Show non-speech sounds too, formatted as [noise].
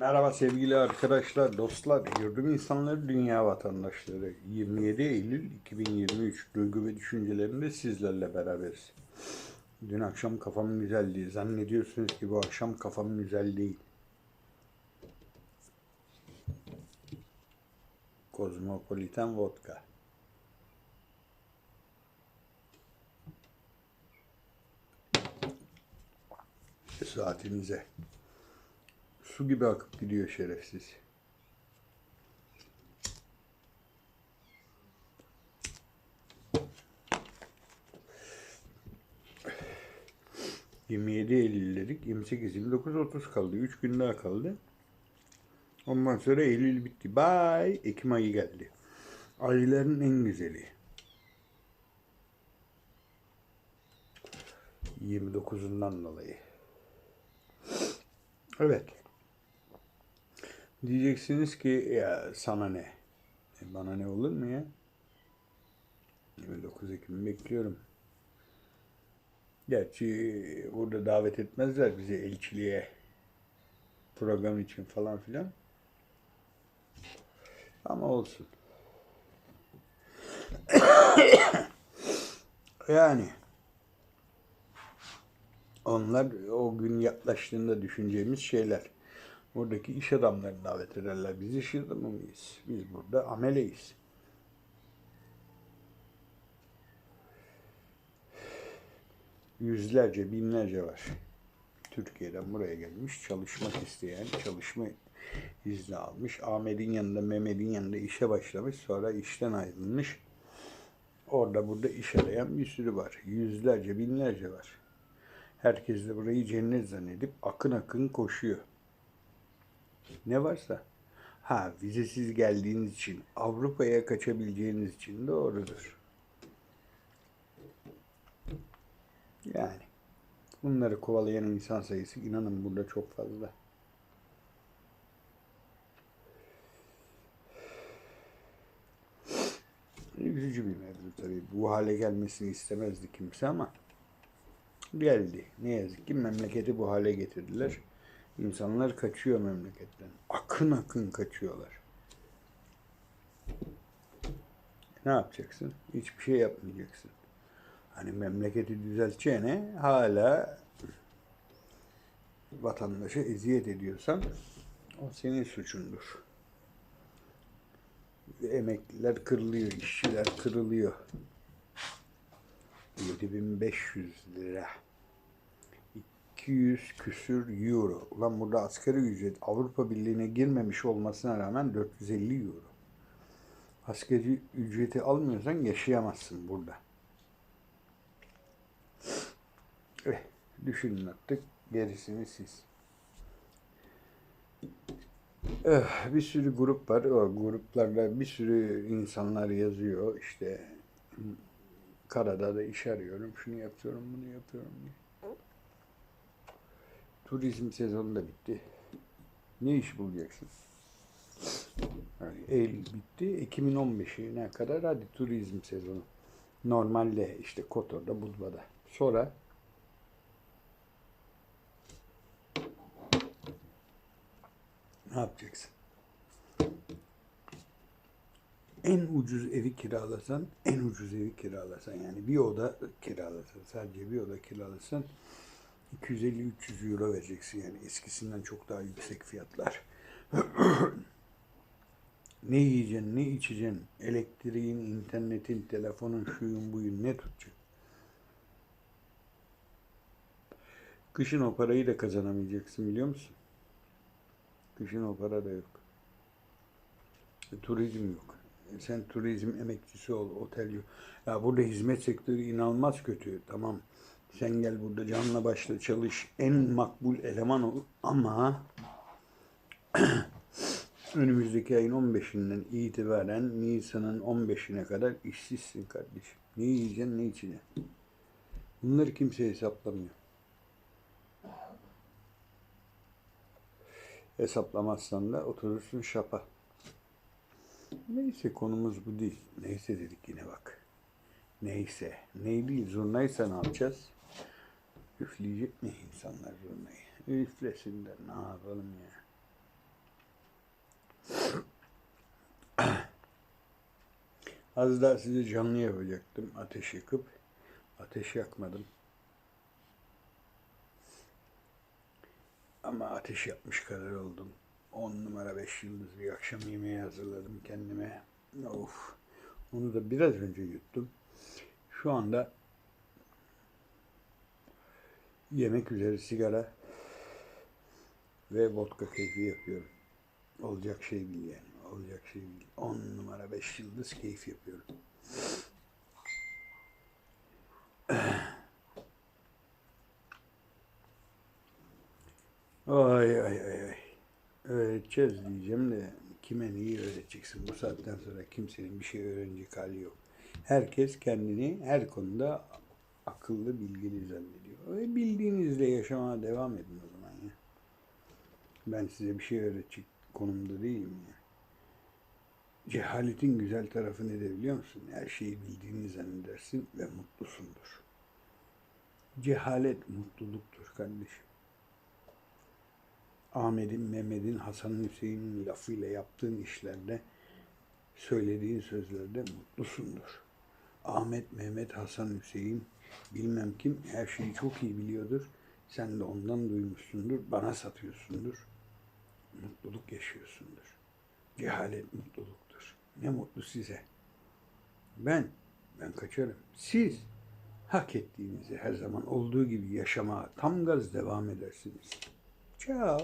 Merhaba sevgili arkadaşlar, dostlar, yurdum insanları, dünya vatandaşları. 27 Eylül 2023 duygu ve düşüncelerinde sizlerle beraberiz. Dün akşam kafam güzeldi. Zannediyorsunuz ki bu akşam kafam güzel değil. Kozmopolitan vodka. Saatinize. Su gibi akıp gidiyor şerefsiz. ...27 Eylül dedik. 28, 29, 30 kaldı. 3 gün daha kaldı. Ondan sonra Eylül bitti. Bye. Ekim ayı geldi. Ayların en güzeli. 29'undan dolayı. Evet. Diyeceksiniz ki ya sana ne? E, bana ne olur mu ya? 29 Ekim'i bekliyorum. Gerçi burada davet etmezler bizi elçiliğe program için falan filan. Ama olsun. [coughs] yani onlar o gün yaklaştığında düşüneceğimiz şeyler. Buradaki iş adamlarını davet ederler. Biz iş adamı mıyız? Biz burada ameleyiz. Yüzlerce, binlerce var. Türkiye'den buraya gelmiş, çalışmak isteyen, çalışma izni almış. Ahmet'in yanında, Mehmet'in yanında işe başlamış. Sonra işten ayrılmış. Orada burada iş arayan bir sürü var. Yüzlerce, binlerce var. Herkes de burayı cennet zannedip akın akın koşuyor. Ne varsa. Ha vizesiz geldiğiniz için, Avrupa'ya kaçabileceğiniz için doğrudur. Yani bunları kovalayan insan sayısı inanın burada çok fazla. Üzücü bir mevzu tabii. Bu hale gelmesini istemezdi kimse ama geldi. Ne yazık ki memleketi bu hale getirdiler. İnsanlar kaçıyor memleketten. Akın akın kaçıyorlar. Ne yapacaksın? Hiçbir şey yapmayacaksın. Hani memleketi düzelteceğine hala vatandaşa eziyet ediyorsan o senin suçundur. Emekliler kırılıyor, işçiler kırılıyor. 7500 lira. 200 küsür euro. Ulan burada asgari ücret Avrupa Birliği'ne girmemiş olmasına rağmen 450 euro. Asgari ücreti almıyorsan yaşayamazsın burada. Eh, düşünün artık gerisini siz. Eh, bir sürü grup var. O gruplarda bir sürü insanlar yazıyor. İşte karada da iş arıyorum. Şunu yapıyorum, bunu yapıyorum diye. Turizm sezonu da bitti. Ne iş bulacaksın? Yani Eylül bitti. Ekim'in 15'ine kadar hadi turizm sezonu. Normalde işte Kotor'da, Budva'da. Sonra ne yapacaksın? En ucuz evi kiralasan, en ucuz evi kiralasan yani bir oda kiralasan, sadece bir oda kiralasan 250-300 euro vereceksin yani eskisinden çok daha yüksek fiyatlar. [clears throat] ne yiyeceksin, ne içeceksin, elektriğin, internetin, telefonun, şuyun buyun ne tutacak? Kışın o parayı da kazanamayacaksın biliyor musun? Kışın o para da yok. E, turizm yok. E, sen turizm emekçisi ol, otel yok. Ya burada hizmet sektörü inanılmaz kötü. Tamam. Sen gel burada canla başla çalış. En makbul eleman ol. Ama [clears throat] önümüzdeki ayın 15'inden itibaren Nisan'ın 15'ine kadar işsizsin kardeşim. Ne yiyeceksin, ne içeceksin. Bunları kimse hesaplamıyor. Hesaplamazsan da oturursun şapa. Neyse konumuz bu değil. Neyse dedik yine bak. Neyse. Ney değil zurnaysa ne yapacağız? Üfleyecek mi insanlar burmayı? Üflesin de ne yapalım ya. [clears throat] Az daha size canlı yapacaktım. Ateş yakıp ateş yakmadım. Ama ateş yapmış kadar oldum. 10 numara 5 yıldız bir akşam yemeği hazırladım kendime. Of. Onu da biraz önce yuttum. Şu anda yemek üzeri sigara ve vodka keyfi yapıyorum. Olacak şey değil yani. Olacak şey değil. 10 numara 5 yıldız keyif yapıyorum. [clears throat] Ay ay ay ay. Öğreteceğiz diyeceğim de kime neyi öğreteceksin? Bu saatten sonra kimsenin bir şey öğrenecek hali yok. Herkes kendini her konuda akıllı, bilgili zannediyor. Öyle bildiğinizle yaşamaya devam edin o zaman ya. Ben size bir şey öğretecek konumda değilim ya. Cehaletin güzel tarafı ne de biliyor musun? Her şeyi bildiğini zannedersin ve mutlusundur. Cehalet mutluluktur kardeşim. Ahmet'in, Mehmet'in, Hasan'ın, Hüseyin'in lafıyla yaptığın işlerde, söylediğin sözlerde mutlusundur. Ahmet, Mehmet, Hasan, Hüseyin, bilmem kim her şeyi çok iyi biliyordur. Sen de ondan duymuşsundur, bana satıyorsundur. Mutluluk yaşıyorsundur. Cehalet mutluluktur. Ne mutlu size. Ben, ben kaçarım. Siz hak ettiğinizi her zaman olduğu gibi yaşamaya tam gaz devam edersiniz. Ciao.